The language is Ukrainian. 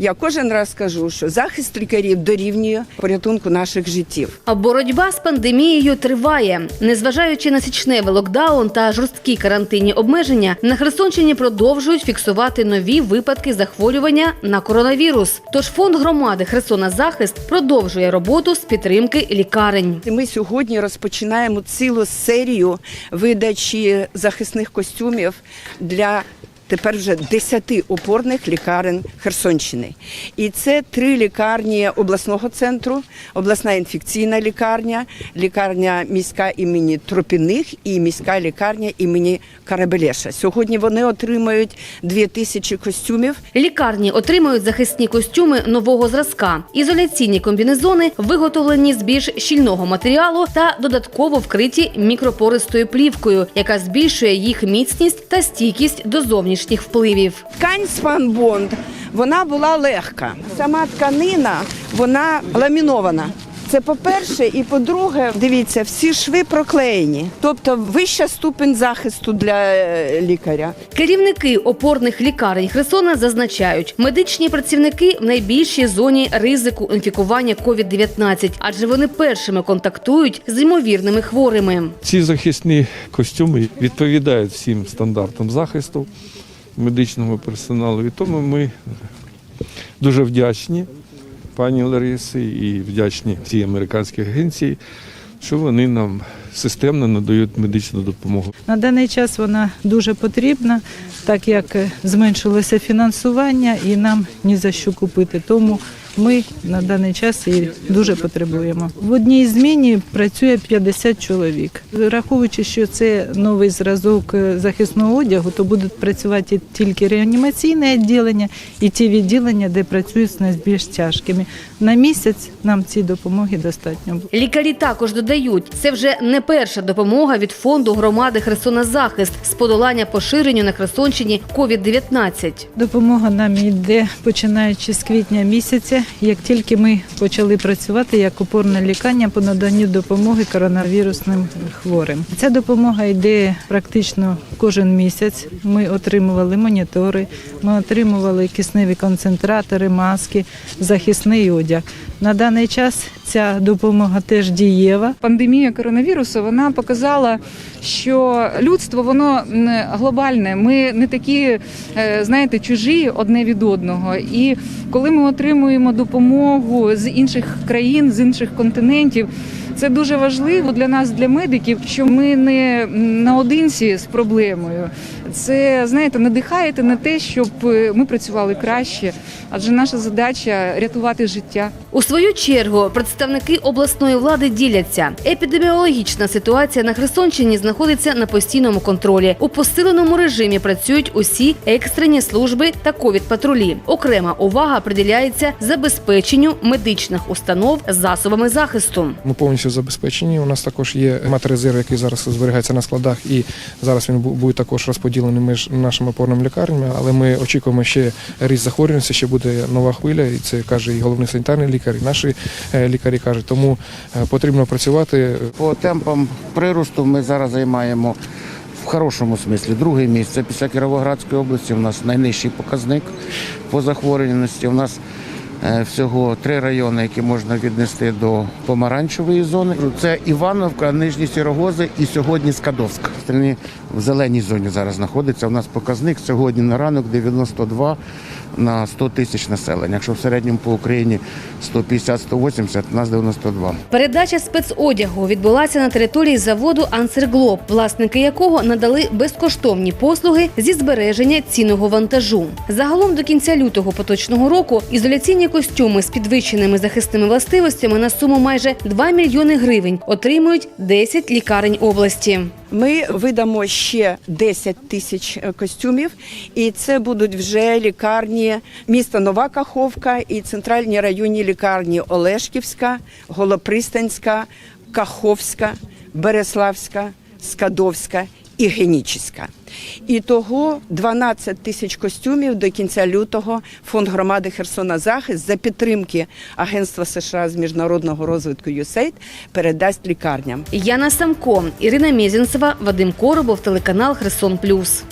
Я кожен раз кажу, що захист лікарів дорівнює порятунку наших життів. А боротьба з пандемією триває. Незважаючи на січневий локдаун та жорсткі карантинні обмеження, на Херсонщині продовжують фіксувати нові випадки захворювання на коронавірус. Тож фонд громади Херсона Захист продовжує роботу з підтримки лікарень. Ми сьогодні розпочинаємо цілу серію видачі захисних костюмів для тепер вже 10 опорних лікарень Херсонщини. І це три лікарні обласного центру, обласна інфекційна лікарня, лікарня міська імені Тропіних і міська лікарня імені Карабелеша. Сьогодні вони отримають 2 тисячі костюмів. Лікарні отримують захисні костюми нового зразка, ізоляційні комбінезони, виготовлені з більш щільного матеріалу та додатково вкриті мікропористою плівкою, яка збільшує їх міцність та стійкість до зовнішніх впливів. Ткань спанбонд, вона була легка. Сама тканина, вона ламінована. Це по-перше, і по-друге, дивіться, всі шви проклеєні. Тобто вища ступень захисту для е, лікаря. Керівники опорних лікарень Херсона зазначають, медичні працівники в найбільшій зоні ризику інфікування COVID-19, адже вони першими контактують з ймовірними хворими. Ці захисні костюми відповідають всім стандартам захисту медичного персоналу. І тому ми дуже вдячні пані Ларисі і вдячні цій американській агенції, що вони нам системно надають медичну допомогу. На даний час вона дуже потрібна, так як зменшилося фінансування і нам ні за що купити. Тому ми на даний час її дуже потребуємо. В одній зміні працює 50 чоловік. Раховуючи, що це новий зразок е, захисного одягу, то будуть працювати тільки реанімаційне відділення і ті відділення, де працюють з найбільш тяжкими. На місяць нам цієї допомоги достатньо. Лікарі також додають, це вже не перша допомога від фонду громади Херсона Захист з подолання поширенню на Херсонщині COVID-19. Допомога нам йде починаючи з квітня місяця. Як тільки ми почали працювати як опорна лікарня по наданню допомоги коронавірусним хворим. Ця допомога йде практично кожен місяць. Ми отримували монітори, ми отримували кисневі концентратори, маски, захисний одяг. На даний час ця допомога теж дієва. Пандемія коронавірусу вона показала, що людство воно глобальне. Ми не такі, е, знаєте, чужі одне від одного. І коли ми отримуємо допомогу з інших країн, з інших континентів. Це дуже важливо для нас, для медиків, що ми не наодинці з проблемою. Це знаєте, надихаєте на те, щоб е, ми працювали краще, адже наша задача рятувати життя. У свою чергу представники обласної влади діляться. Епідеміологічна ситуація на Херсонщині знаходиться на постійному контролі. У посиленому режимі працюють усі екстрені служби та ковід-патрулі. Окрема увага приділяється забезпеченню медичних установ засобами захисту. Ми повністю забезпечені. У нас також є матерезерв, який зараз зберігається на складах, і зараз він буде також розподілений між нашими опорними лікарнями. Але ми очікуємо ще ріст захворюваності, ще буде нова хвиля, і це каже і головний санітарний лікар, і наші е, лікарі кажуть. Тому е, потрібно працювати. По темпам приросту ми зараз займаємо в хорошому смислі друге місце після Кіровоградської області. У нас найнижчий показник по захворюваності. У нас всього три райони, які можна віднести до помаранчевої зони. Це Івановка, Нижні Сірогози і сьогодні Скадовськ. Остальні в зеленій зоні зараз знаходиться. У нас показник сьогодні на ранок 92 на 100 тисяч населення. Якщо в середньому по Україні 150-180, у нас 92. Передача спецодягу відбулася на території заводу Ансерглоб, власники якого надали безкоштовні послуги зі збереження цінного вантажу. Загалом до кінця лютого поточного року ізоляційні костюми з підвищеними захисними властивостями на суму майже 2 мільйони гривень отримують 10 лікарень області. Ми видамо ще 10 тисяч е, костюмів, і це будуть вже лікарні міста Нова Каховка і центральні районні лікарні Олешківська, Голопристанська, Каховська, Береславська, Скадовська і Генічіська. І того 12 тисяч костюмів до кінця лютого фонд громади Херсона Захист за підтримки Агентства США з міжнародного розвитку USAID передасть лікарням. Яна Самко, Ірина Мєзінцева, Вадим Коробов, телеканал Херсон Плюс.